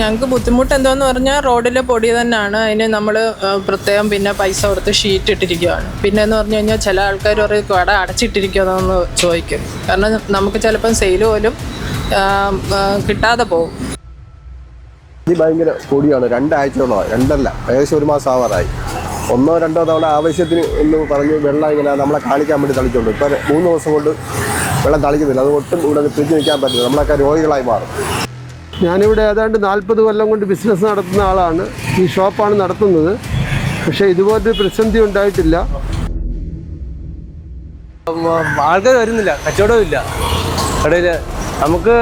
ഞങ്ങൾക്ക് ബുദ്ധിമുട്ട് എന്താന്ന് പറഞ്ഞാൽ റോഡിലെ പൊടി തന്നെയാണ് അതിന് നമ്മൾ പ്രത്യേകം പിന്നെ പൈസ കൊടുത്ത് ഷീറ്റ് ഇട്ടിരിക്കുകയാണ് പിന്നെ എന്ന് പറഞ്ഞു കഴിഞ്ഞാൽ ചില ആൾക്കാർ പറയും കട അടച്ചിട്ടിരിക്കുന്നതെന്ന് ചോദിക്കും. കാരണം നമുക്ക് ചിലപ്പം സെയിൽ പോലും കിട്ടാതെ പോകും. ഇത് ഭയങ്കര പൊടിയാണ്. രണ്ടാഴ്ചയോളമായി രണ്ടല്ല ഏകദേശം ഒരു മാസം ആവാറായി. ഒന്നോ രണ്ടോ തവണ ആവശ്യത്തിന് എന്ന് പറഞ്ഞ് വെള്ളം ഇങ്ങനെ നമ്മളെ കാണിക്കാൻ വേണ്ടി തളിച്ചുകൊണ്ട് ഇപ്പം മൂന്ന് ദിവസം കൊണ്ട് വെള്ളം തളിക്കുന്നില്ല. അത് ഒട്ടും ഇവിടെ പിടിച്ചു നിൽക്കാൻ പറ്റില്ല. നമ്മളൊക്കെ രോഗികളായി മാറും. ഞാനിവിടെ ഏതാണ്ട് നാൽപ്പത് കൊല്ലം കൊണ്ട് ബിസിനസ് നടത്തുന്ന ആളാണ്. ഈ ഷോപ്പാണ് നടത്തുന്നത്. പക്ഷേ ഇതുപോലൊരു പ്രതിസന്ധി ഉണ്ടായിട്ടില്ല. ആൾക്കാർ വരുന്നില്ല. കച്ചവടവും ഇല്ല. കടയിൽ നമുക്ക്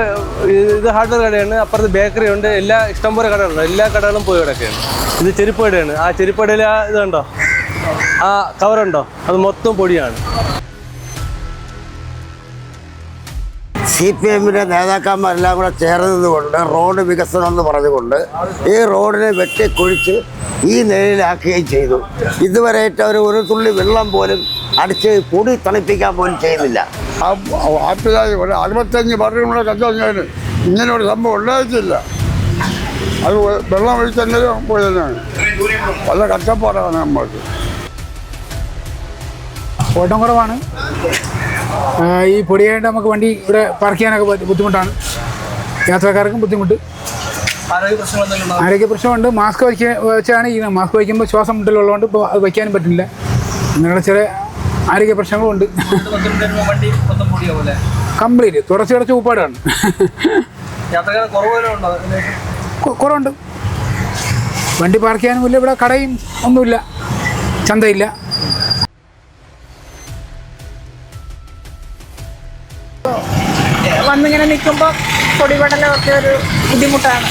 ഇത് ഹാർഡ്വെയർ കടയാണ് അപ്പുറത്ത് ബേക്കറി ഉണ്ട്. എല്ലാ ഇഷ്ടംപോലെ കടകളുണ്ട്. എല്ലാ കടകളും പോയി കിടക്കുകയാണ്. ഇത് ചെരുപ്പ് കടയാണ്. ആ ചെരുപ്പ് കടയിൽ ആ ഇതുണ്ടോ? ആ കവറുണ്ടോ അത് മൊത്തം പൊടിയാണ്. സി പി എമ്മിന്റെ നേതാക്കന്മാരെല്ലാം കൂടെ ചേർന്നതുകൊണ്ട് റോഡ് വികസനം എന്ന് പറഞ്ഞുകൊണ്ട് ഈ റോഡിനെ വെട്ടിക്കുഴിച്ച് ഈ നിലയിലാക്കുകയും ചെയ്തു. ഇതുവരെയായിട്ട് അവർ ഒരു തുള്ളി വെള്ളം പോലും അടിച്ച് കൂടി തണുപ്പിക്കാൻ പോലും ചെയ്യുന്നില്ല. ഒരു അറുപത്തഞ്ച് വർഷങ്ങളുടെ കച്ചവടം ഇങ്ങനെ ഒരു സംഭവം ഉണ്ടായിട്ടില്ല. അത് വെള്ളം ഒഴിച്ചെങ്കിലും പോയി തന്നെയാണ് വല്ല കഷ്ടപ്പാടാണ് നമ്മൾക്ക്. ഓട്ടം കുറവാണ്? ഈ പൊടിയായിട്ട് നമുക്ക് വണ്ടി ഇവിടെ പാർക്ക് ചെയ്യാനൊക്കെ ബുദ്ധിമുട്ടാണ്. യാത്രക്കാർക്കും ബുദ്ധിമുട്ട്. ആരോഗ്യ പ്രശ്നമുണ്ട്. മാസ്ക് വയ്ക്ക വെച്ചാണ് ഈ മാസ്ക് വയ്ക്കുമ്പോൾ ശ്വാസം മുട്ടലുള്ളതുകൊണ്ട് ഇപ്പോൾ അത് വയ്ക്കാനും പറ്റില്ല അങ്ങനെയുള്ള ചില ആരോഗ്യ പ്രശ്നങ്ങളുണ്ട്. കംപ്ലീറ്റ്. തുടച്ച് തുടച്ച് ഉപ്പാടാണ് കുറവുണ്ട്. വണ്ടി പാർക്ക് ചെയ്യാനുമില്ല ഇവിടെ കടയും ഒന്നുമില്ല. ചന്തയില്ല. വന്നിങ്ങനെ നിൽക്കുമ്പോൾ പൊടിപടലമൊക്കെ ഒരു ബുദ്ധിമുട്ടാണ്.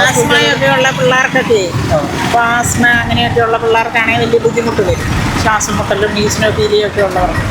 ആസ്മയൊക്കെയുള്ള പിള്ളേർക്കൊക്കെ അപ്പോൾ ആസ്മ അങ്ങനെയൊക്കെയുള്ള പിള്ളേർക്കാണെങ്കിൽ വലിയ ബുദ്ധിമുട്ട് വരും. ശ്വാസം മുട്ടലും ഈസ്നോഫീലിയും ഒക്കെ ഉള്ളവർക്ക്.